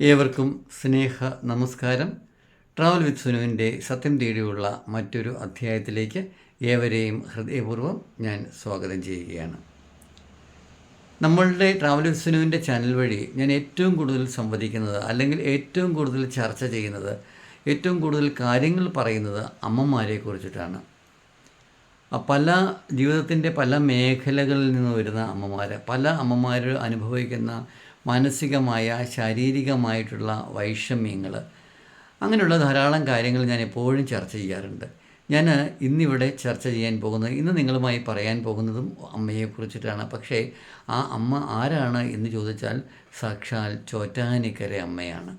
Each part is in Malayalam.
ഏവർക്കും സ്നേഹ നമസ്കാരം. ട്രാവൽ വിത്ത് സുനുവിന്റെ സത്യം തേടിയുള്ള മറ്റൊരു അധ്യായത്തിലേക്ക് ഏവരെയും ഹൃദയപൂർവം ഞാൻ സ്വാഗതം ചെയ്യുകയാണ്. നമ്മളുടെ ട്രാവൽ വിത്ത് സുനുവിന്റെ ചാനൽ വഴി ഞാൻ ഏറ്റവും കൂടുതൽ സംവദിക്കുന്നത് അല്ലെങ്കിൽ ഏറ്റവും കൂടുതൽ ചർച്ച ചെയ്യുന്നത് ഏറ്റവും കൂടുതൽ കാര്യങ്ങൾ പറയുന്നത് അമ്മമാരെ കുറിച്ചിട്ടാണ്. പല ജീവിതത്തിന്റെ പല മേഖലകളിൽ നിന്ന് വരുന്ന അമ്മമാർ പല അമ്മമാർ അനുഭവിക്കുന്ന മാനസികമായ ശാരീരികമായിട്ടുള്ള വൈഷമ്യങ്ങൾ അങ്ങനെയുള്ള ധാരാളം കാര്യങ്ങൾ ഞാൻ എപ്പോഴും ചർച്ച ചെയ്യാറുണ്ട്. ഞാൻ ഇന്നിവിടെ ചർച്ച ചെയ്യാൻ പോകുന്നത് ഇന്ന് നിങ്ങളുമായി പറയാൻ പോകുന്നതും അമ്മയെക്കുറിച്ചിട്ടാണ്. പക്ഷേ ആ അമ്മ ആരാണ് എന്ന് ചോദിച്ചാൽ സാക്ഷാൽ ചോറ്റാനിക്കര അമ്മയാണ്.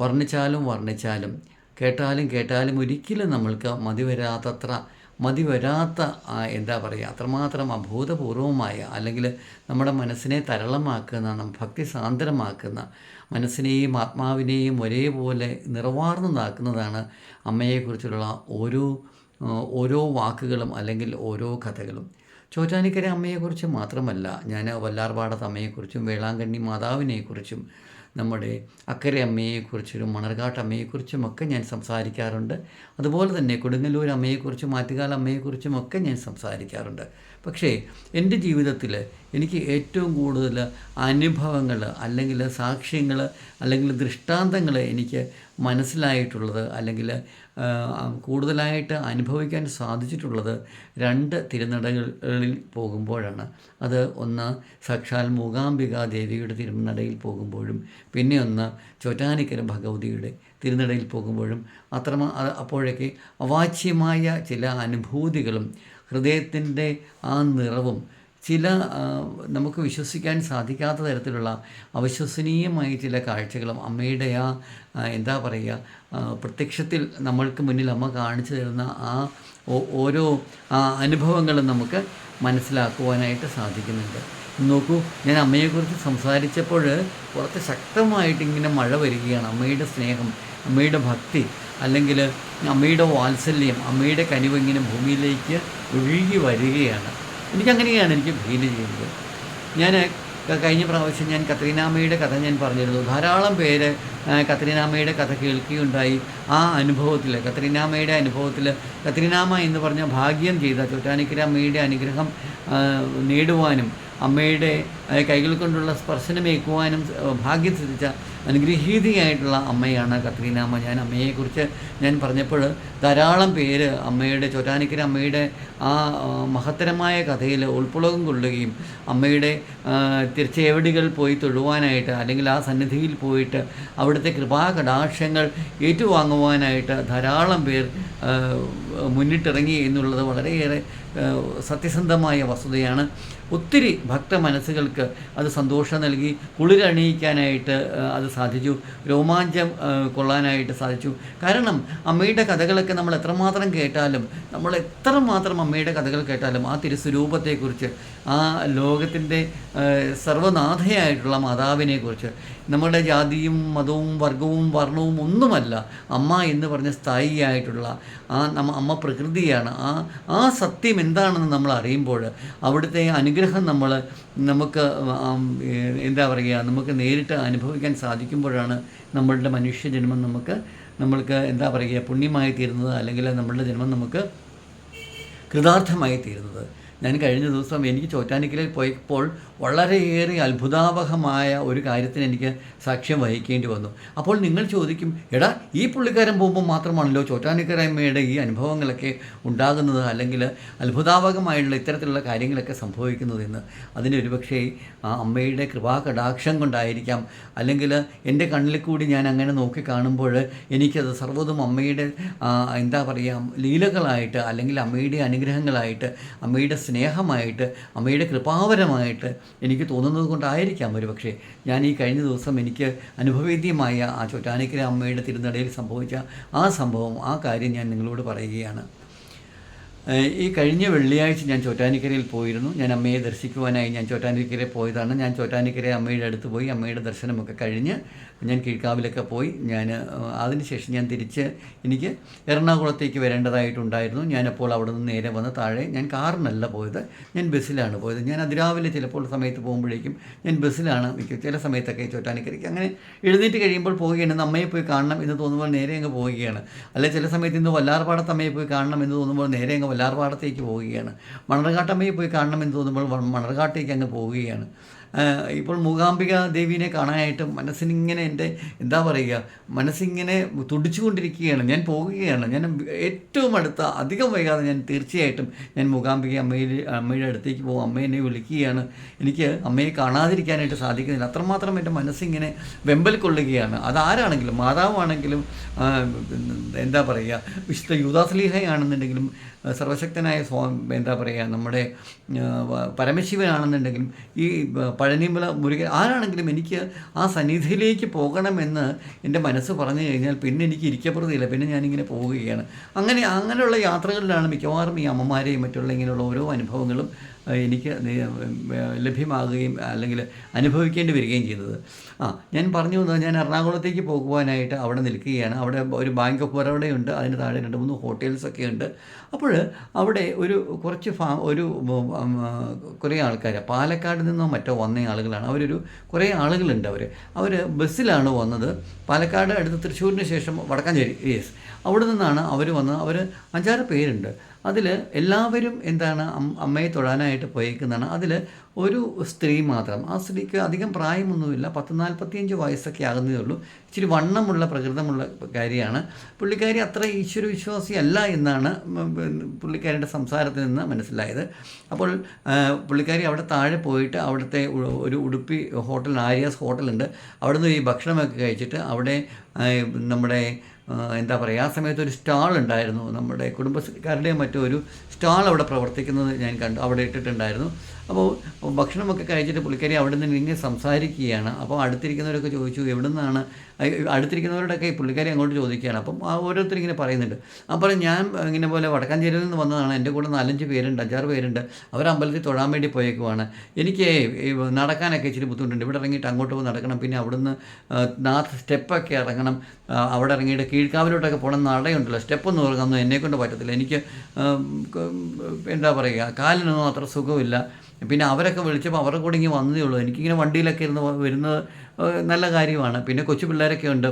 വർണിച്ചാലും വർണിച്ചാലും കേട്ടാലും കേട്ടാലും ഒരിക്കലും നമ്മൾക്ക് മതി വരാത്തത്ര മതി വരാത്ത എന്താ പറയുക അത്രമാത്രം അഭൂതപൂർവമായ അല്ലെങ്കിൽ നമ്മുടെ മനസ്സിനെ തരളമാക്കുന്ന നം- ഭക്തി സാന്ദ്രമാക്കുന്ന മനസ്സിനെയും ആത്മാവിനെയും ഒരേപോലെ നിറവാർന്നതാക്കുന്നതാണ് അമ്മയെക്കുറിച്ചുള്ള ഓരോ ഓരോ വാക്കുകളും അല്ലെങ്കിൽ ഓരോ കഥകളും. ചോറ്റാനിക്കര അമ്മയെക്കുറിച്ച് മാത്രമല്ല ഞാൻ വല്ലാർപാടത്ത് അമ്മയെക്കുറിച്ചും വേളാങ്കണ്ണി മാതാവിനെക്കുറിച്ചും നമ്മുടെ അക്കരെ അമ്മയെക്കുറിച്ചും മണർകാട്ട് അമ്മയെക്കുറിച്ചും ഒക്കെ ഞാൻ സംസാരിക്കാറുണ്ട്. അതുപോലെ തന്നെ കൊടുങ്ങല്ലൂർ അമ്മയെക്കുറിച്ചും ആറ്റുകാൽ അമ്മയെക്കുറിച്ചും ഒക്കെ ഞാൻ സംസാരിക്കാറുണ്ട്. പക്ഷേ എന്റെ ജീവിതത്തിൽ എനിക്ക് ഏറ്റവും കൂടുതൽ അനുഭവങ്ങൾ അല്ലെങ്കിൽ സാക്ഷ്യങ്ങൾ അല്ലെങ്കിൽ ദൃഷ്ടാന്തങ്ങൾ എനിക്ക് മനസ്സിലായിട്ടുള്ളത് അല്ലെങ്കിൽ കൂടുതലായിട്ട് അനുഭവിക്കാൻ സാധിച്ചിട്ടുള്ളത് രണ്ട് തിരുനടകളിൽ പോകുമ്പോഴാണ്. അത് ഒന്ന് സാക്ഷാൽ മൂകാംബിക ദേവിയുടെ തിരുനടയിൽ പോകുമ്പോഴും പിന്നെ ഒന്ന് ചോറ്റാനിക്കര ഭഗവതിയുടെ തിരുനടയിൽ പോകുമ്പോഴും അത്ര അപ്പോഴൊക്കെ അവാച്യമായ ചില അനുഭൂതികളും ഹൃദയത്തിന്റെ ആ നിറവും ചില നമുക്ക് വിശ്വസിക്കാൻ സാധിക്കാത്ത തരത്തിലുള്ള അവിശ്വസനീയമായ ചില കാഴ്ചകളും അമ്മയുടെ ആ എന്താ പറയുക പ്രത്യക്ഷത്തിൽ നമ്മൾക്ക് മുന്നിൽ അമ്മ കാണിച്ചു തരുന്ന ആ ഓരോ അനുഭവങ്ങളും നമുക്ക് മനസ്സിലാക്കുവാനായിട്ട് സാധിക്കുന്നുണ്ട്. നോക്കൂ ഞാൻ അമ്മയെക്കുറിച്ച് സംസാരിച്ചപ്പോൾ പുറത്ത് ശക്തമായിട്ട് ഇങ്ങനെ മഴ വരികയാണ് അമ്മയുടെ സ്നേഹം. അമ്മയുടെ ഭക്തി അല്ലെങ്കിൽ അമ്മയുടെ വാത്സല്യം അമ്മയുടെ കനിവ് ഇങ്ങനെ ഭൂമിയിലേക്ക് ഒഴുകി വരികയാണ്. എനിക്കങ്ങനെയാണ് എനിക്ക് ഫീൽ ചെയ്യുന്നത്. ഞാൻ കഴിഞ്ഞ പ്രാവശ്യം ഞാൻ കത്രീനാമ്മയുടെ കഥ ഞാൻ പറഞ്ഞിരുന്നു. ധാരാളം പേര് കത്രീനാമ്മയുടെ കഥ കേൾക്കുകയുണ്ടായി ആ അനുഭവത്തിൽ. കത്രീനാമ്മയുടെ അനുഭവത്തിൽ കത്രീനാമ്മ എന്ന് പറഞ്ഞ ഭാഗ്യം ചെയ്ത ചോറ്റാനിക്കര അമ്മയുടെ അനുഗ്രഹം നേടുവാനും അമ്മയുടെ കൈകൾ കൊണ്ടുള്ള സ്പർശനമേക്കുവാനും ഭാഗ്യം സിദ്ധിച്ച അനുഗ്രഹീതിയായിട്ടുള്ള അമ്മയാണ് കത്രീനാമ്മ ഞാൻ അമ്മയെക്കുറിച്ച് ഞാൻ പറഞ്ഞപ്പോൾ ധാരാളം പേര് അമ്മയുടെ ചോറ്റാനിക്കര അമ്മയുടെ ആ മഹത്തരമായ കഥയിൽ ഉൾപ്പുളകം കൊള്ളുകയും അമ്മയുടെ തിരിച്ചേവടികൾ പോയി തൊഴുവാനായിട്ട് അല്ലെങ്കിൽ ആ സന്നിധിയിൽ പോയിട്ട് അവിടുത്തെ കൃപാകടാക്ഷങ്ങൾ ഏറ്റുവാങ്ങുവാനായിട്ട് ധാരാളം പേർ മുന്നിട്ടിറങ്ങി എന്നുള്ളത് വളരെയേറെ സത്യസന്ധമായ വസ്തുതയാണ്. ഒത്തിരി ഭക്ത മനസ്സുകൾക്ക് അത് സന്തോഷം നൽകി കുളിരണിയിക്കാനായിട്ട് അത് സാധിച്ചു. രോമാഞ്ചം കൊള്ളാനായിട്ട് സാധിച്ചു. കാരണം അമ്മയുടെ കഥകളൊക്കെ നമ്മൾ എത്രമാത്രം കേട്ടാലും നമ്മൾ എത്രമാത്രം അമ്മയുടെ കഥകൾ കേട്ടാലും ആ തിരുസ്വരൂപത്തെക്കുറിച്ച് ആ ലോകത്തിന്റെ സർവനാഥയായിട്ടുള്ള മാതാവിനെക്കുറിച്ച് നമ്മുടെ ജാതിയും മതവും വർഗവും വർണവും ഒന്നുമല്ല അമ്മ എന്ന് പറഞ്ഞ സ്ഥായിയായിട്ടുള്ള ആ നമ്മ അമ്മ പ്രകൃതിയാണ്. ആ ആ സത്യം എന്താണെന്ന് നമ്മൾ അറിയുമ്പോൾ അവിടുത്തെ അനുഗ്രഹം നമ്മൾ നമുക്ക് എന്താ പറയുക നമുക്ക് നേരിട്ട് അനുഭവിക്കാൻ സാധിക്കുമ്പോഴാണ് നമ്മളുടെ മനുഷ്യജന്മം നമുക്ക് നമ്മൾക്ക് എന്താ പറയുക പുണ്യമായി തീരുന്നത് അല്ലെങ്കിൽ നമ്മളുടെ ജന്മം നമുക്ക് കൃതാർത്ഥമായി തീരുന്നത് ഞാൻ കഴിഞ്ഞ ദിവസം എനിക്ക് ചോറ്റാനിക്കലിൽ പോയപ്പോൾ വളരെയേറെ അത്ഭുതാവഹമായ ഒരു കാര്യത്തിന് എനിക്ക് സാക്ഷ്യം വഹിക്കേണ്ടി വന്നു. അപ്പോൾ നിങ്ങൾ ചോദിക്കും എടാ ഈ പുള്ളിക്കാരൻ പോകുമ്പോൾ മാത്രമാണല്ലോ ചോറ്റാനിക്കരമ്മയുടെ ഈ അനുഭവങ്ങളൊക്കെ ഉണ്ടാകുന്നത് അല്ലെങ്കിൽ അത്ഭുതാവഹമായുള്ള ഇത്തരത്തിലുള്ള കാര്യങ്ങളൊക്കെ സംഭവിക്കുന്നത് എന്ന് അതിന് ഒരുപക്ഷേ ആ അമ്മയുടെ കൃപാകടാക്ഷം കൊണ്ടായിരിക്കാം. അല്ലെങ്കിൽ എന്റെ കണ്ണിൽ കൂടി ഞാൻ അങ്ങനെ നോക്കി കാണുമ്പോൾ എനിക്കത് സർവതും അമ്മയുടെ എന്താ പറയുക ലീലകളായിട്ട് അല്ലെങ്കിൽ അമ്മയുടെ അനുഗ്രഹങ്ങളായിട്ട് അമ്മയുടെ സ്നേഹമായിട്ട് അമ്മയുടെ കൃപാവരമായിട്ട് എനിക്ക് തോന്നുന്നത് കൊണ്ടായിരിക്കാം ഒരു പക്ഷേ ഞാൻ ഈ കഴിഞ്ഞ ദിവസം എനിക്ക് അനുഭവേദ്യമായ ആ ചോറ്റാനിക്കര അമ്മയുടെ തിരുനടയിൽ സംഭവിച്ച ആ സംഭവം ആ കാര്യം ഞാൻ നിങ്ങളോട് പറയുകയാണ്. ഈ കഴിഞ്ഞ വെള്ളിയാഴ്ച ഞാൻ ചോറ്റാനിക്കരയിൽ പോയിരുന്നു. ഞാൻ അമ്മയെ ദർശിക്കുവാനായി ഞാൻ ചോറ്റാനിക്കരയിൽ പോയതാണ്. ഞാൻ ചോറ്റാനിക്കര അമ്മയുടെ അടുത്ത് പോയി അമ്മയുടെ ദർശനമൊക്കെ കഴിഞ്ഞ് ഞാൻ കീഴ്ക്കാവിലൊക്കെ പോയി. ഞാൻ അതിനുശേഷം ഞാൻ തിരിച്ച് എനിക്ക് എറണാകുളത്തേക്ക് വരേണ്ടതായിട്ടുണ്ടായിരുന്നു. ഞാനപ്പോൾ അവിടെ നിന്ന് നേരെ വന്ന് താഴെ ഞാൻ കാറിനല്ല പോയത് ഞാൻ ബസ്സിലാണ് പോയത്. ഞാൻ അതിരാവിലെ ചിലപ്പോൾ സമയത്ത് പോകുമ്പോഴേക്കും ഞാൻ ബസ്സിലാണ് മിക്ക ചില സമയത്തൊക്കെ ചോറ്റാനിക്കരയ്ക്ക് അങ്ങനെ എഴുന്നേറ്റ് കഴിയുമ്പോൾ പോവുകയാണ്. അമ്മയെ പോയി കാണണം എന്ന് തോന്നുമ്പോൾ നേരെ അങ്ങ് പോവുകയാണ്. അല്ലെ ചില സമയത്ത് ഇന്ന് വല്ലാർപാടത്ത് അമ്മയെ പോയി കാണണം എന്ന് തോന്നുമ്പോൾ നേരെ അങ്ങ് വല്ലാർപാടത്തേക്ക് പോവുകയാണ്. മണർകാട്ടമ്മയെ പോയി കാണണമെന്ന് തോന്നുമ്പോൾ മണർകാട്ടേക്ക് അങ്ങ് പോവുകയാണ്. ഇപ്പോൾ മൂകാംബിക ദേവീനെ കാണാനായിട്ട് മനസ്സിനിങ്ങനെ എന്റെ എന്താ പറയുക മനസ്സിങ്ങനെ തുടിച്ചുകൊണ്ടിരിക്കുകയാണ്. ഞാൻ പോകുകയാണ് ഞാൻ ഏറ്റവും അടുത്ത അധികം വൈകാതെ ഞാൻ തീർച്ചയായിട്ടും ഞാൻ മൂകാംബിക അമ്മയിൽ അമ്മയുടെ അടുത്തേക്ക് പോകും. അമ്മ എന്നെ വിളിക്കുകയാണ്. എനിക്ക് അമ്മയെ കാണാതിരിക്കാനായിട്ട് സാധിക്കുന്നില്ല. അത്രമാത്രം എന്റെ മനസ്സിങ്ങനെ വെമ്പൽ കൊള്ളുകയാണ്. അതാരാണെങ്കിലും മാതാവാണെങ്കിലും എന്താ പറയുക വിശുദ്ധ യൂദാസ്ലീഹയാണെന്നുണ്ടെങ്കിലും ആഹ് സർവശക്തനായ സ്വാമി എന്താ പറയുക നമ്മുടെ പരമശിവനാണെന്നുണ്ടെങ്കിലും ഈ പഴനിമല മുരുകൻ ആരാണെങ്കിലും എനിക്ക് ആ സന്നിധിയിലേക്ക് പോകണമെന്ന് എന്റെ മനസ്സ് പറഞ്ഞു കഴിഞ്ഞാൽ പിന്നെ എനിക്ക് ഇരിക്കപ്പെടുന്നില്ല പിന്നെ ഞാനിങ്ങനെ പോവുകയാണ്. അങ്ങനെ അങ്ങനെയുള്ള യാത്രകളിലാണ് മിക്കവാറും ഈ അമ്മമാരെയും മറ്റുള്ള ഇങ്ങനെയുള്ള ഓരോ അനുഭവങ്ങളും എനിക്ക് ലഭ്യമാകുകയും അല്ലെങ്കിൽ അനുഭവിക്കേണ്ടി വരികയും ചെയ്തത്. ആ ഞാൻ പറഞ്ഞു വന്നത് ഞാൻ എറണാകുളത്തേക്ക് പോകുവാനായിട്ട് അവിടെ നിൽക്കുകയാണ്. അവിടെ ഒരു ബാങ്ക് ഓഫ് ബറോഡയുണ്ട്. അതിന് താഴെ രണ്ട് മൂന്ന് ഹോട്ടൽസൊക്കെ ഉണ്ട്. അപ്പോൾ അവിടെ ഒരു കുറച്ച് ഫാ ഒരു കുറേ ആൾക്കാർ പാലക്കാട് നിന്നോ മറ്റോ വന്ന ആളുകളാണ്. അവരൊരു കുറേ ആളുകളുണ്ട് അവർ അവർ ബസ്സിലാണ് വന്നത്. പാലക്കാട് അടുത്ത് തൃശ്ശൂരിന് ശേഷം വടക്കാഞ്ചേരി യെസ്. അവിടെ നിന്നാണ് അവർ വന്നത്. അവർ അഞ്ചാറ് പേരുണ്ട്. അതിൽ എല്ലാവരും എന്താണ് അമ്മയെ തൊഴാനായിട്ട് പോയേക്കുന്നതാണ്. അതിൽ ഒരു സ്ത്രീ മാത്രം. ആ സ്ത്രീക്ക് അധികം പ്രായമൊന്നുമില്ല. പത്ത് നാൽപ്പത്തിയഞ്ച് വയസ്സൊക്കെ ആകുന്നതേ ഉള്ളൂ. ഇച്ചിരി വണ്ണമുള്ള പ്രകൃതമുള്ള കാര്യമാണ്. പുള്ളിക്കാരി അത്ര ഈശ്വര വിശ്വാസി അല്ല എന്നാണ് പുള്ളിക്കാരിയുടെ സംസാരത്തിൽ നിന്ന് മനസ്സിലായത്. അപ്പോൾ പുള്ളിക്കാരി അവിടെ താഴെ പോയിട്ട് അവിടുത്തെ ഒരു ഉടുപ്പി ഹോട്ടൽ ആര്യാസ് ഹോട്ടലുണ്ട്. അവിടെ നിന്ന് ഈ ഭക്ഷണമൊക്കെ കഴിച്ചിട്ട് അവിടെ നമ്മുടെ എന്താ പറയുക ആ സമയത്ത് ഒരു സ്റ്റാൾ ഉണ്ടായിരുന്നു. നമ്മുടെ കുടുംബക്കാരുടെയും മറ്റും ഒരു സ്റ്റാൾ അവിടെ പ്രവർത്തിക്കുന്നത് ഞാൻ കണ്ടു അവിടെ ഇട്ടിട്ടുണ്ടായിരുന്നു. അപ്പോൾ ഭക്ഷണമൊക്കെ കഴിച്ചിട്ട് പുള്ളിക്കാരി അവിടെ നിന്ന് ഇങ്ങനെ സംസാരിക്കുകയാണ്. അപ്പോൾ അടുത്തിരിക്കുന്നവരൊക്കെ ചോദിച്ചു എവിടെ നിന്നാണ് അടുത്തിരിക്കുന്നവരോടൊക്കെ പുള്ളിക്കാരി അങ്ങോട്ട് ചോദിക്കുകയാണ്. അപ്പം ഓരോരുത്തർ ഇങ്ങനെ പറയുന്നുണ്ട്. അപ്പോൾ ഞാൻ ഇങ്ങനെ പോലെ വടക്കാഞ്ചേരിയിൽ നിന്ന് വന്നതാണ്. എന്റെ കൂടെ നാലഞ്ച് പേരുണ്ട് അഞ്ചാറ് പേരുണ്ട്. അവർ അമ്പലത്തിൽ തൊഴാൻ വേണ്ടി പോയേക്കുവാണ്. എനിക്ക് നടക്കാനൊക്കെ ഇച്ചിരി ബുദ്ധിമുട്ടുണ്ട്. ഇവിടെ ഇറങ്ങിയിട്ട് അങ്ങോട്ട് പോയി നടക്കണം. പിന്നെ അവിടുന്ന് നാത്ത് സ്റ്റെപ്പൊക്കെ ഇറങ്ങണം. അവിടെ ഇറങ്ങിയിട്ട് കീഴ്ക്കാവിലോട്ടൊക്കെ പോകണം. നടയുണ്ടല്ലോ. സ്റ്റെപ്പൊന്നും ഇറങ്ങുന്നു എന്നെക്കൊണ്ട് പറ്റത്തില്ല. എനിക്ക് എന്താ പറയുക കാലിനൊന്നും അത്ര സുഖമില്ല. പിന്നെ അവരൊക്കെ വിളിച്ചപ്പോൾ അവരുടെ കൂടെ ഇങ്ങനെ വന്നതേ ഉള്ളൂ. എനിക്കിങ്ങനെ വണ്ടിയിലൊക്കെ ഇരുന്ന് വരുന്നത് നല്ല കാര്യമാണ്. പിന്നെ കൊച്ചു പിള്ളേരൊക്കെ ഉണ്ട്.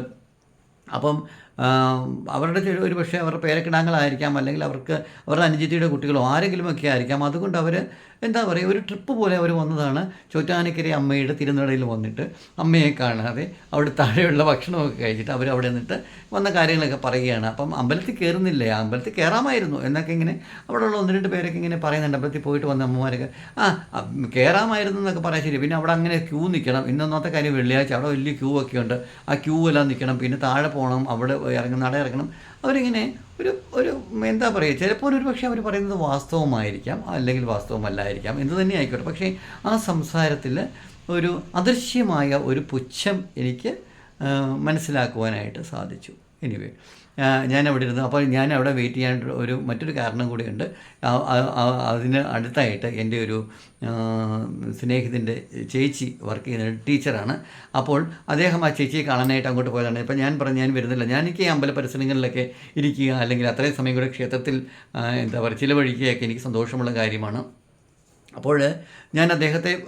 അപ്പം അവരുടെ ഒരു പക്ഷേ അവരുടെ പേരക്കിടാങ്ങളായിരിക്കാം അല്ലെങ്കിൽ അവർക്ക് അവരുടെ അനുജത്തിയുടെ കുട്ടികളോ ആരെങ്കിലുമൊക്കെ ആയിരിക്കാം. അതുകൊണ്ട് അവർ എന്താ പറയുക ഒരു ട്രിപ്പ് പോലെ അവർ വന്നതാണ്. ചോറ്റാനിക്കര അമ്മയുടെ തിരുനടയിൽ വന്നിട്ട് അമ്മയെ കാണാതെ അവിടെ താഴെയുള്ള ഭക്ഷണമൊക്കെ കഴിച്ചിട്ട് അവർ അവിടെ നിന്നിട്ട് വന്ന കാര്യങ്ങളൊക്കെ പറയുകയാണ്. അപ്പം അമ്പലത്തിൽ കയറുന്നില്ലേ അമ്പലത്തിൽ കയറാമായിരുന്നു എന്നൊക്കെ ഇങ്ങനെ അവിടെയുള്ള ഒന്ന് രണ്ട് പേരൊക്കെ ഇങ്ങനെ പറയുന്നുണ്ട്. അമ്പലത്തിൽ പോയിട്ട് വന്ന അമ്മമാരൊക്കെ ആ കയറാമായിരുന്നു എന്നൊക്കെ പറയാൻ ശരി പിന്നെ അവിടെ അങ്ങനെ ക്യൂ നിൽക്കണം. ഇന്നൊന്നാമത്തെ കാര്യം വെള്ളിയാഴ്ച. അവിടെ വലിയ ക്യൂ ഒക്കെ ഉണ്ട്. ആ ക്യൂ എല്ലാം നിൽക്കണം. പിന്നെ താഴെ പോകണം. അവിടെ ഇറങ്ങി ആളെ ഇറങ്ങണം. അവരിങ്ങനെ ഒരു ഒരു എന്താ പറയുക ചിലപ്പോൾ ഒരു പക്ഷേ അവർ പറയുന്നത് വാസ്തവമായിരിക്കാം അല്ലെങ്കിൽ വാസ്തവമല്ലായിരിക്കാം എന്ത് തന്നെ ആയിക്കോട്ടെ. പക്ഷേ ആ സംസാരത്തിൽ ഒരു അദൃശ്യമായ ഒരു പുച്ഛം എനിക്ക് മനസ്സിലാക്കുവാനായിട്ട് സാധിച്ചു. എനിവേ ഞാൻ അവിടെ ഇരുന്നു അപ്പോൾ ഞാൻ അവിടെ വെയിറ്റ് ചെയ്യാൻ ഒരു മറ്റൊരു കാരണം കൂടിയുണ്ട്. അതിന് അടുത്തായിട്ട് എന്റെ ഒരു സ്നേഹത്തിന്റെ ചേച്ചി വർക്ക് ചെയ്യുന്ന ടീച്ചറാണ് അപ്പോൾ അദ്ദേഹം ആ ചേച്ചിയെ കാണാനായിട്ട് അങ്ങോട്ട് പോയതാണ്. ഇപ്പം ഞാൻ പറഞ്ഞു ഞാൻ വരുന്നില്ല. ഞാൻ എനിക്ക് അമ്പല പരിസരങ്ങളിലൊക്കെ ഇരിക്കുക അല്ലെങ്കിൽ അത്രയും സമയം കൂടെ ക്ഷേത്രത്തിൽ എന്താ പറയുക ചിലവഴിക്കുകയൊക്കെ എനിക്ക് സന്തോഷമുള്ള കാര്യമാണ്. അപ്പോൾ ഞാൻ അദ്ദേഹത്തെ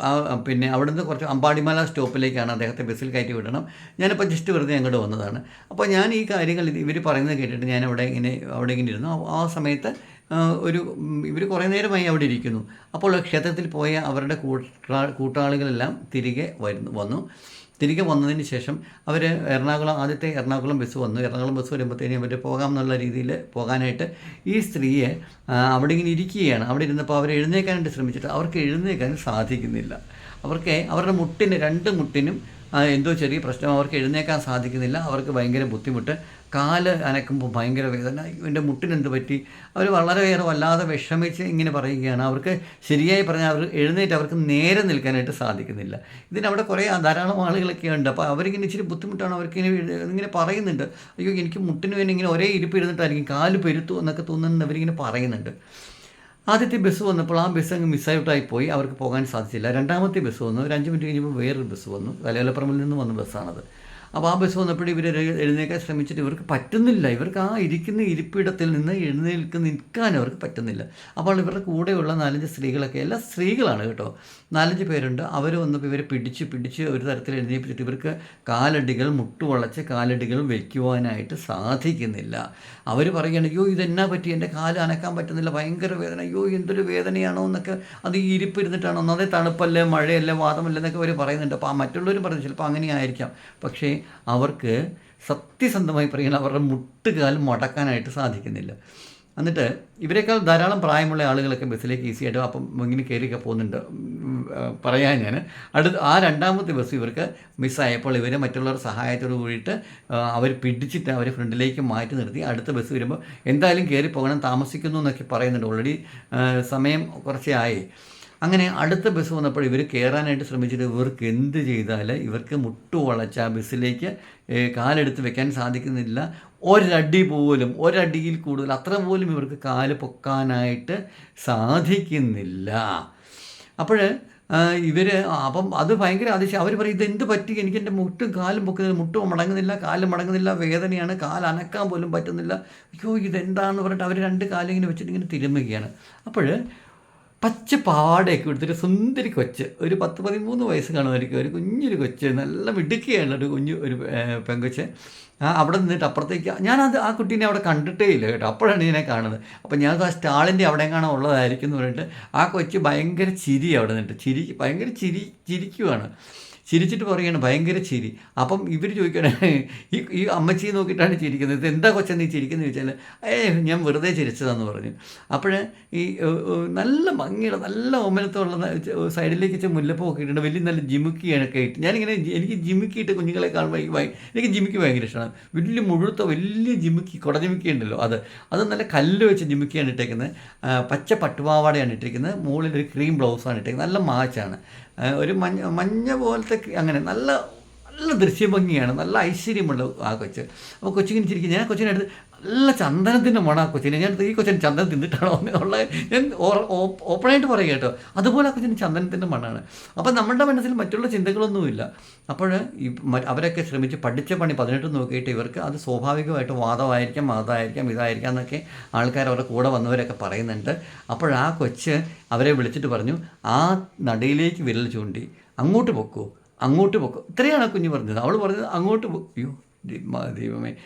പിന്നെ അവിടുന്ന് കുറച്ച് അമ്പാടിമല സ്റ്റോപ്പിലേക്കാണ് അദ്ദേഹത്തെ ബസ്സിൽ കയറ്റി വിടണം. ഞാനിപ്പോൾ ജസ്റ്റ് വെറുതെ അങ്ങോട്ട് വന്നതാണ്. അപ്പോൾ ഞാൻ ഈ കാര്യങ്ങൾ ഇവർ പറയുന്നത് കേട്ടിട്ട് ഞാൻ അവിടെ ഇങ്ങനെ അവിടെ ഇങ്ങനെ ഇരുന്നു. ആ- സമയത്ത് ഒരു ഇവർ കുറേ നേരമായി അവിടെ ഇരിക്കുന്നു. അപ്പോൾ ക്ഷേത്രത്തിൽ പോയ അവരുടെ കൂട്ടാ കൂട്ടാളികളെല്ലാം തിരികെ വരുന്നു വന്നു. തിരികെ വന്നതിന് ശേഷം അവർ എറണാകുളം ആദ്യത്തെ എറണാകുളം ബസ് വന്നു. എറണാകുളം ബസ് വരുമ്പോഴത്തേനും അവർ പോകാം എന്നുള്ള രീതിയിൽ പോകാനായിട്ട് ഈ സ്ത്രീയെ അവിടെ ഇങ്ങനെ ഇരിക്കുകയാണ്. അവിടെ ഇരുന്നപ്പോൾ അവർ എഴുന്നേക്കാനായിട്ട് ശ്രമിച്ചിട്ട് അവർക്ക് എഴുന്നേക്കാൻ സാധിക്കുന്നില്ല. അവർക്ക് അവരുടെ മുട്ടിന് രണ്ട് മുട്ടിനും എന്തോ ചെറിയ പ്രശ്നം അവർക്ക് എഴുന്നേക്കാൻ സാധിക്കുന്നില്ല. അവർക്ക് ഭയങ്കര ബുദ്ധിമുട്ട്. കാൽ അനക്കുമ്പോൾ ഭയങ്കര വേദന. എന്റെ മുട്ടിനെന്ത് പറ്റി? അവർ വളരെയേറെ വല്ലാതെ വിഷമിച്ച് ഇങ്ങനെ പറയുകയാണ്. അവർക്ക് ശരിയായി പറഞ്ഞാൽ അവർ എഴുന്നേറ്റ് അവർക്ക് നേരെ നിൽക്കാനായിട്ട് സാധിക്കുന്നില്ല. ഇതിനവിടെ കുറേ ധാരാളം ആളുകളൊക്കെ ഉണ്ട്. അപ്പോൾ അവരിങ്ങനെ ഇച്ചിരി ബുദ്ധിമുട്ടാണ്. അവർക്ക് ഇങ്ങനെ ഇങ്ങനെ പറയുന്നുണ്ട്. അയ്യോ എനിക്ക് മുട്ടിന് വേണ്ടി ഇങ്ങനെ ഒരേ ഇരിപ്പ് ഇരുന്നിട്ടായിരിക്കും കാൽ പെരുത്തു എന്നൊക്കെ തോന്നുന്നുണ്ട്. അവരിങ്ങനെ പറയുന്നുണ്ട്. ആദ്യത്തെ ബസ് വന്നപ്പോൾ ആ ബസ് അങ്ങ് മിസ് മിസ്സായിട്ടായി പോയി. അവർക്ക് പോകാൻ സാധിച്ചില്ല. രണ്ടാമത്തെ ബസ് വന്നു. ഒരു അഞ്ച് മിനിറ്റ് കഴിഞ്ഞപ്പോൾ വേറൊരു ബസ് വന്നു. കലയോലപ്പുറമിൽ നിന്ന് വന്ന ബസ്സാണത് അപ്പോൾ ആ ബസ് വന്നപ്പോൾ ഇവർ എഴുന്നേൽക്കാൻ ശ്രമിച്ചിട്ട് ഇവർക്ക് പറ്റുന്നില്ല. ഇവർക്ക് ആ ഇരിക്കുന്ന ഇരിപ്പിടത്തിൽ നിന്ന് എഴുന്നേൽക്ക് നിൽക്കാൻ അവർക്ക് പറ്റുന്നില്ല. അപ്പോൾ ഇവരുടെ കൂടെയുള്ള നാലഞ്ച് സ്ത്രീകളൊക്കെ എല്ലാ സ്ത്രീകളാണ് കേട്ടോ. നാലഞ്ച് പേരുണ്ട്. അവർ വന്നപ്പോൾ ഇവരെ പിടിച്ച് പിടിച്ച് ഒരു തരത്തിൽ എഴുന്നേപ്പിച്ചിട്ട് ഇവർക്ക് കാലടികൾ മുട്ടുവളച്ച് കാലടികൾ വയ്ക്കുവാനായിട്ട് സാധിക്കുന്നില്ല. അവർ പറയുകയാണ് അയ്യോ ഇതെന്നാ പറ്റി? എന്റെ കാൽ അനക്കാൻ പറ്റുന്നില്ല. ഭയങ്കര വേദന. അയ്യോ എന്തൊരു വേദനയാണോ? എന്നൊക്കെ അത് ഈ ഇരിപ്പ് ഇരുന്നിട്ടാണോ. ഒന്നാമതേ തണുപ്പല്ലേ മഴയല്ലേ വാദമല്ലേ എന്നൊക്കെ അവർ പറയുന്നുണ്ട്. അപ്പോൾ ആ മറ്റുള്ളവരും പറഞ്ഞു ചിലപ്പോൾ അങ്ങനെ ആയിരിക്കാം പക്ഷേ അവർക്ക് സത്യസന്ധമായി പറയുന്നത് അവരുടെ മുട്ടുകാൽ മുടക്കാനായിട്ട് സാധിക്കുന്നില്ല. എന്നിട്ട് ഇവരെക്കാൾ ധാരാളം പ്രായമുള്ള ആളുകളൊക്കെ ബസ്സിലേക്ക് ഈസി ആയിട്ട് അപ്പം ഇങ്ങനെ കയറിയൊക്കെ പോകുന്നുണ്ട്. പറയാൻ ഞാൻ. അടുത്ത ആ രണ്ടാമത്തെ ബസ് ഇവർക്ക് മിസ്സായപ്പോൾ ഇവരെ മറ്റുള്ളവർ സഹായത്തോട് കൂടിയിട്ട് അവർ പിടിച്ചിട്ട് അവരെ ഫ്രണ്ടിലേക്ക് മാറ്റി നിർത്തി. അടുത്ത ബസ് വരുമ്പോൾ എന്തായാലും കയറി പോകണം താമസിക്കുന്നു എന്നൊക്കെ പറയുന്നുണ്ട്. ഓൾറെഡി സമയം കുറച്ചേ ആയി. അങ്ങനെ അടുത്ത ബസ് വന്നപ്പോൾ ഇവർ കയറാനായിട്ട് ശ്രമിച്ചിട്ട് ഇവർക്ക് എന്ത് ചെയ്താൽ ഇവർക്ക് മുട്ടു വളച്ച ബസ്സിലേക്ക് കാലെടുത്ത് വെക്കാൻ സാധിക്കുന്നില്ല. ഒരടി പോലും ഒരടിയിൽ കൂടുതൽ അത്ര പോലും ഇവർക്ക് കാൽ പൊക്കാനായിട്ട് സാധിക്കുന്നില്ല. അപ്പോൾ ഇവർ അപ്പം അത് ഭയങ്കര അതിശയം. അവർ പറയും ഇതെന്ത് പറ്റി? എനിക്ക് എന്റെ മുട്ടും കാലും പൊക്കുന്നില്ല മുട്ടും മടങ്ങുന്നില്ല കാലും മടങ്ങുന്നില്ല വേദനയാണ് കാൽ അനക്കാൻ പോലും പറ്റുന്നില്ല. അയ്യോ ഇതെന്താണെന്ന് പറഞ്ഞിട്ട് അവർ രണ്ട് കാലിങ്ങനെ വെച്ചിട്ട് ഇങ്ങനെ തിരുമുകയാണ് അപ്പോൾ പച്ച പാവാടയൊക്കെ എടുത്തിട്ട് സുന്ദരി കൊച്ച്. ഒരു പത്ത് പതിമൂന്ന് വയസ്സ് കാണുമായിരിക്കും ഒരു കുഞ്ഞൊരു കൊച്ച് നല്ല മിടുക്കിയാണ് ഒരു കുഞ്ഞു ഒരു പെങ്കൊച്ച്. ആ അവിടെ നിന്നിട്ട് അപ്പുറത്തേക്ക് ഞാനത് ആ കുട്ടീനെ അവിടെ കണ്ടിട്ടേ ഇല്ല കേട്ടോ. അപ്പോഴാണ് ഇതിനെ കാണുന്നത്. അപ്പോൾ ഞാൻ ആ സ്റ്റാളിന്റെ അവിടെ കാണാൻ ഉള്ളതായിരിക്കും എന്ന് പറഞ്ഞിട്ട് ആ കൊച്ച് ഭയങ്കര ചിരി അവിടെ നിന്നിട്ട്. ചിരി ഭയങ്കര ചിരി ചിരിക്കുവാണ്. ചിരിച്ചിട്ട് പറയുകയാണ് ഭയങ്കര ചിരി. അപ്പം ഇവർ ചോദിക്കുകയാണ് ഈ ഈ അമ്മച്ചിയെ നോക്കിയിട്ടാണ് ചിരിക്കുന്നത്? ഇത് എന്താ കൊച്ചാ നീ ചിരിക്കുന്നത് ചോദിച്ചാൽ ഏ ഞാൻ വെറുതെ ചിരിച്ചതാന്ന് പറഞ്ഞു. അപ്പോൾ ഈ നല്ല ഭംഗിയുള്ള നല്ല ഓമനത്തുള്ള സൈഡിലേക്ക് വെച്ച മുല്ലപ്പൂ ഒക്കെ ഇട്ടിട്ട് വലിയ നല്ല ജിമുക്കിയൊക്കെ ഇട്ട്. ഞാനിങ്ങനെ എനിക്ക് ജിമുക്കിയിട്ട് കുഞ്ഞുങ്ങളെ കാണുമ്പോൾ എനിക്ക് ജിമുക്കി ഭയങ്കര ഇഷ്ടമാണ്. വലിയ മുഴുത്ത വലിയ ജിമുക്കി കുട ജിമുക്കി ഉണ്ടല്ലോ അത്. അത് നല്ല കല്ല് വെച്ച് ജിമുക്കിയാണ് ഇട്ടേക്കുന്നത്. പച്ച പട്ടുപാവാടയാണ് ഇട്ടിരിക്കുന്നത് മുകളിൽ ഒരു ക്രീം ബ്ലൗസാണ് ഇട്ടേക്കുന്നത്. നല്ല മാച്ചാണ്. ഒരു മഞ്ഞ മഞ്ഞ പോലത്തെ അങ്ങനെ നല്ല നല്ല ദൃശ്യഭംഗിയാണ് നല്ല ഐശ്വര്യമുള്ള ആ കൊച്ച്. അപ്പോൾ കൊച്ചിങ്ങനെ ചിരിക്കും ഞാൻ കൊച്ചിനെ അടുത്ത് നല്ല ചന്ദനത്തിന്റെ മണം ആ കൊച്ചിനെ. ഞാൻ ഈ കൊച്ചിന് ചന്ദനം തിന്നിട്ടാണോ എന്നുള്ള ഞാൻ ഓപ്പണായിട്ട് പറയുക കേട്ടോ. അതുപോലെ ആ കൊച്ചിന് ചന്ദനത്തിന്റെ മണമാണ് അപ്പോൾ നമ്മുടെ മനസ്സിൽ മറ്റുള്ള ചിന്തകളൊന്നുമില്ല. അപ്പോൾ ഈ അവരൊക്കെ ശ്രമിച്ച് പഠിച്ച പണി പതിനെട്ട് നോക്കിയിട്ട് ഇവർക്ക് അത് സ്വാഭാവികമായിട്ട് വാദമായിരിക്കാം മതമായിരിക്കാം ഇതായിരിക്കാം എന്നൊക്കെ ആൾക്കാർ അവരുടെ കൂടെ വന്നവരൊക്കെ പറയുന്നുണ്ട്. അപ്പോൾ ആ കൊച്ച് അവരെ വിളിച്ചിട്ട് പറഞ്ഞു ആ നടയിലേക്ക് വിരൽ ചൂണ്ടി അങ്ങോട്ട് പൊക്കൂ അങ്ങോട്ട് പൊക്കോ. ഇത്രയാണ് കുഞ്ഞ് പറഞ്ഞത്. അവൾ പറഞ്ഞത് അങ്ങോട്ട് പോ അയ്യോ ദൈവമേ,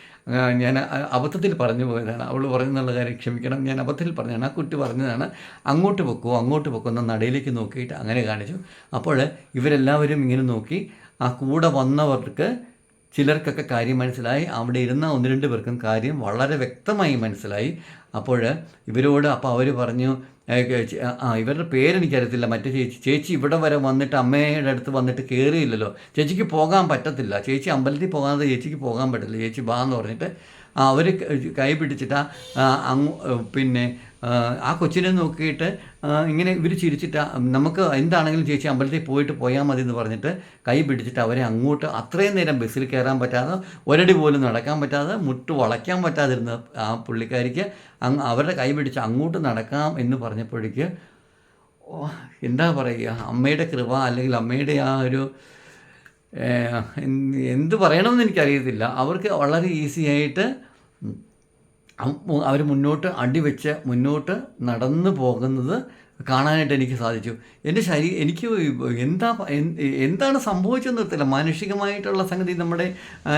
ഞാൻ അബദ്ധത്തിൽ പറഞ്ഞു പോയതാണ്. അവൾ പറഞ്ഞെന്നുള്ള കാര്യം ക്ഷമിക്കണം. ഞാൻ അബദ്ധത്തിൽ പറഞ്ഞതാണ്. ആ കുട്ടി പറഞ്ഞതാണ് അങ്ങോട്ട് പൊക്കോ അങ്ങോട്ട് പൊക്കോ എന്ന നടയിലേക്ക് നോക്കിയിട്ട് അങ്ങനെ കാണിച്ചു. അപ്പോൾ ഇവരെല്ലാവരും ഇങ്ങനെ നോക്കി ആ കൂടെ വന്നവർക്ക് ചിലർക്കൊക്കെ കാര്യം മനസ്സിലായി. അവിടെ ഇരുന്ന ഒന്ന് രണ്ട് പേർക്കും കാര്യം വളരെ വ്യക്തമായി മനസ്സിലായി. അപ്പോൾ ഇവരോട് അപ്പോൾ അവർ പറഞ്ഞു ആ ഇവരുടെ പേരെനിക്കറിയത്തില്ല മറ്റേ ചേച്ചി ചേച്ചി ഇവിടെ വരെ വന്നിട്ട് അമ്മയുടെ അടുത്ത് വന്നിട്ട് കയറിയില്ലല്ലോ ചേച്ചിക്ക് പോകാൻ പറ്റത്തില്ല. ചേച്ചി അമ്പലത്തിൽ പോകാതെ ചേച്ചിക്ക് പോകാൻ പറ്റില്ല ചേച്ചി ബാ എന്ന് പറഞ്ഞിട്ട് അവർ കൈ പിടിച്ചിട്ട് പിന്നെ ആ, കൊച്ചിനെ നോക്കിയിട്ട് ഇങ്ങനെ ഇവർ ചിരിച്ചിട്ട് നമുക്ക് എന്താണെങ്കിലും ചേച്ചി അമ്പലത്തിൽ പോയിട്ട് പോയാൽ മതി എന്ന് പറഞ്ഞിട്ട് കൈ പിടിച്ചിട്ട് അവരെ അങ്ങോട്ട് അത്രയും നേരം ബസ്സിൽ കയറാൻ പറ്റാതെ ഒരടി പോലും നടക്കാൻ പറ്റാതെ മുട്ട് വളയ്ക്കാൻ പറ്റാതിരുന്ന ആ പുള്ളിക്കാരിക്ക് അവരുടെ കൈ പിടിച്ച് അങ്ങോട്ട് നടക്കാം എന്ന് പറഞ്ഞപ്പോഴേക്ക് എന്താ പറയുക അമ്മയുടെ കൃപ അല്ലെങ്കിൽ അമ്മയുടെ ആ ഒരു എന്ത് പറയണമെന്ന് എനിക്കറിയത്തില്ല. അവർക്ക് വളരെ ഈസി ആയിട്ട് അവർ മുന്നോട്ട് അടിവെച്ച് മുന്നോട്ട് നടന്നു പോകുന്നത് കാണാനായിട്ട് എനിക്ക് സാധിച്ചു. എന്റെ ശരീരം എനിക്ക് എന്താ എന്താണ് സംഭവിച്ചതെന്ന് നിർത്തില്ല മാനുഷികമായിട്ടുള്ള സംഗതി നമ്മുടെ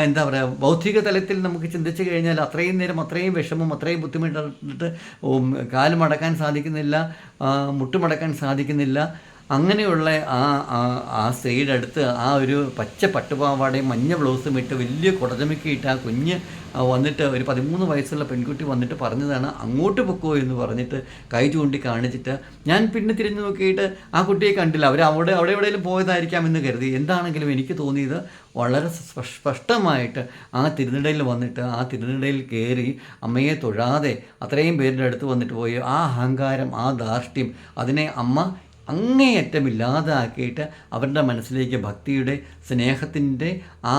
എന്താ പറയുക ബൗദ്ധിക തലത്തിൽ നമുക്ക് ചിന്തിച്ചു കഴിഞ്ഞാൽ അത്രയും നേരം അത്രയും വിഷമം അത്രയും ബുദ്ധിമുട്ടിട്ട് കാലുമടക്കാൻ കാൽ മടക്കാൻ സാധിക്കുന്നില്ല മുട്ടുമടക്കാൻ സാധിക്കുന്നില്ല. അങ്ങനെയുള്ള ആ ആ സൈഡ് അടുത്ത് ആ ഒരു പച്ച പട്ടുപാവാടയും മഞ്ഞ ബ്ലൗസും ഇട്ട് വലിയ കുടചമക്കിയിട്ട് ആ കുഞ്ഞ് വന്നിട്ട് ഒരു പതിമൂന്ന് വയസ്സുള്ള പെൺകുട്ടി വന്നിട്ട് പറഞ്ഞതാണ് അങ്ങോട്ട് പൊക്കോ എന്ന് പറഞ്ഞിട്ട് കൈ ചൂണ്ടി കാണിച്ചിട്ട് ഞാൻ പിന്നെ തിരിഞ്ഞു നോക്കിയിട്ട് ആ കുട്ടിയെ കണ്ടില്ല. അവർ അവിടെ അവിടെ എവിടെയെങ്കിലും പോയതായിരിക്കാം എന്ന് കരുതി. എന്താണെങ്കിലും എനിക്ക് തോന്നിയത് വളരെ സ്പ- സ്പഷ്ടമായിട്ട് ആ തിരുനിടയിൽ വന്നിട്ട് ആ തിരുനിടയിൽ കയറി അമ്മയെ തൊഴാതെ അത്രയും പേരുടെ അടുത്ത് വന്നിട്ട് പോയി. ആ അഹങ്കാരം ആ ധാർഷ്ട്യം അതിനെ അമ്മ അങ്ങേയറ്റം ഇല്ലാതാക്കിയിട്ട് അവരുടെ മനസ്സിലേക്ക് ഭക്തിയുടെ സ്നേഹത്തിന്റെ ആ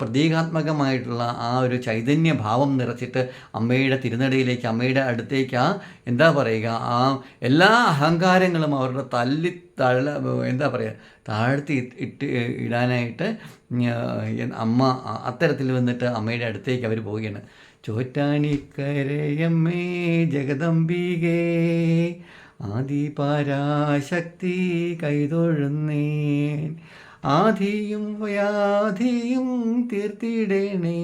പ്രതീകാത്മകമായിട്ടുള്ള ആ ഒരു ചൈതന്യ ഭാവം നിറച്ചിട്ട് അമ്മയുടെ തിരുനടയിലേക്ക് അമ്മയുടെ അടുത്തേക്ക് ആ എന്താ പറയുക ആ എല്ലാ അഹങ്കാരങ്ങളും അവരുടെ തല്ലി തള്ള എന്താ പറയുക താഴ്ത്തി ഇട്ട് ഇടാനായിട്ട് അമ്മ അത്തരത്തിൽ വന്നിട്ട് അമ്മയുടെ അടുത്തേക്ക് അവർ പോവുകയാണ്. ചോറ്റാനിക്കരയമ്മേ ജഗദംബികേ ആദിപരാശക്തി കൈതൊഴുന്നേൻ. ആധിയും വ്യാധിയും തീർത്തിടണേ.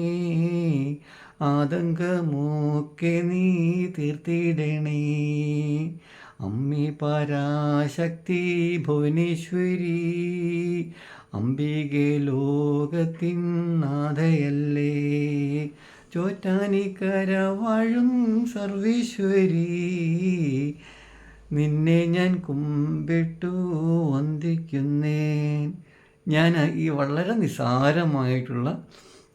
ആതങ്കമൊക്കെ നീ തീർത്തിടണേ. അമ്മി പരാശക്തി ഭുവനേശ്വരി. അംബികെ ലോകത്തിൻ നാഥയല്ലേ. ചോറ്റാനിക്കര വാഴും സർവീശ്വരി. നിന്നെ ഞാൻ കുമ്പിട്ടു വന്ദിക്കുന്നേൻ. ഞാൻ ഈ വളരെ നിസാരമായിട്ടുള്ള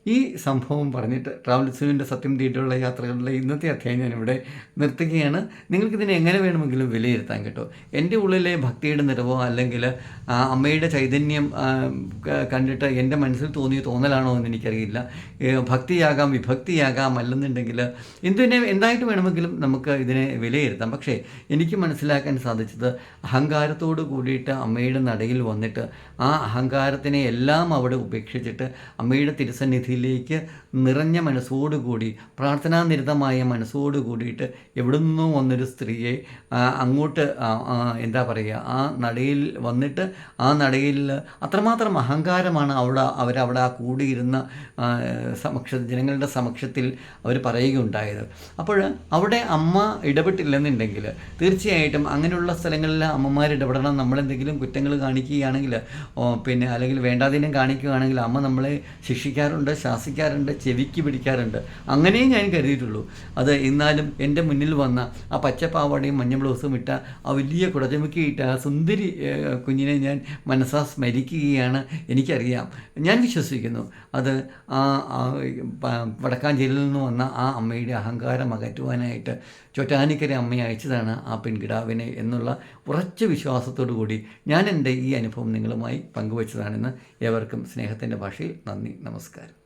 ഈ സംഭവം പറഞ്ഞിട്ട് ട്രാവൽസിന്റെ സത്യം തീയിട്ടുള്ള യാത്രകളിലെ ഇന്നത്തെ അധ്യായം ഞാൻ ഞാനിവിടെ നിർത്തുകയാണ്. നിങ്ങൾക്കിതിനെ എങ്ങനെ വേണമെങ്കിലും വിലയിരുത്താൻ കേട്ടോ? എന്റെ ഉള്ളിലെ ഭക്തിയുടെ നിറവോ അല്ലെങ്കിൽ അമ്മയുടെ ചൈതന്യം കണ്ടിട്ട് എന്റെ മനസ്സിൽ തോന്നിയ തോന്നലാണോ എന്ന് എനിക്കറിയില്ല. ഭക്തിയാകാം വിഭക്തിയാകാം അല്ലെന്നുണ്ടെങ്കിൽ എന്തിനെ എന്തായിട്ട് വേണമെങ്കിലും നമുക്ക് ഇതിനെ വിലയിരുത്താം. പക്ഷേ എനിക്ക് മനസ്സിലാക്കാൻ സാധിച്ചത് അഹങ്കാരത്തോട് കൂടിയിട്ട് അമ്മയുടെ നടയിൽ വന്നിട്ട് ആ അഹങ്കാരത്തിനെ എല്ലാം അവിടെ ഉപേക്ഷിച്ചിട്ട് അമ്മയുടെ തിരുസന്നിധിയിലേക്ക് നിറഞ്ഞ മനസ്സോടുകൂടി പ്രാർത്ഥനാനിരതമായ മനസ്സോട് കൂടിയിട്ട് എവിടെ നിന്നോ വന്നൊരു സ്ത്രീയെ അങ്ങോട്ട് എന്താ പറയുക ആ നടയിൽ വന്നിട്ട് ആ നടയിൽ അത്രമാത്രം അഹങ്കാരമാണ് അവിടെ അവരവിടെ ആ കൂടിയിരുന്ന സമക്ഷ ജനങ്ങളുടെ സമക്ഷത്തിൽ അവർ പറയുകയുണ്ടായത്. അപ്പോൾ അവിടെ അമ്മ ഇടപെട്ടില്ലെന്നുണ്ടെങ്കിൽ തീർച്ചയായിട്ടും അങ്ങനെയുള്ള സ്ഥലങ്ങളിൽ അമ്മമാർ ഇടപെടണം. നമ്മളെന്തെങ്കിലും കുറ്റങ്ങൾ കാണിക്കുകയാണെങ്കിൽ പിന്നെ അല്ലെങ്കിൽ വേണ്ടാതിനും കാണിക്കുകയാണെങ്കിൽ അമ്മ നമ്മളെ ശിക്ഷിക്കാറുണ്ട് ശാസിക്കാറുണ്ട് ചെവിക്ക് പിടിക്കാറുണ്ട്. അങ്ങനെയും ഞാൻ കരുതിയിട്ടുള്ളൂ. അത് എന്നാലും എന്റെ മുന്നിൽ വന്ന ആ പച്ചപ്പാവാടയും മഞ്ഞ ബ്ലൗസും ഇട്ട ആ വലിയ കുടചുമുക്കിയിട്ട ആ സുന്ദരി കുഞ്ഞിനെ ഞാൻ മനസ്സാ സ്മരിക്കുകയാണ് എനിക്കറിയാം. ഞാൻ വിശ്വസിക്കുന്നു. അത് ആ വടക്കാഞ്ചേരിയിൽ നിന്ന് വന്ന ആ അമ്മയുടെ അഹങ്കാരം അകറ്റുവാനായിട്ട് ചൊറ്റാനിക്കര അമ്മ അയച്ചതാണ് ആ പെൺകിടാവിനെ എന്നുള്ള ഉറച്ച വിശ്വാസത്തോടു കൂടി ഞാൻ എന്റെ ഈ അനുഭവം നിങ്ങളുമായി പങ്കുവച്ചതാണെന്ന് ഏവർക്കും സ്നേഹത്തിന്റെ ഭാഷയിൽ നന്ദി നമസ്കാരം.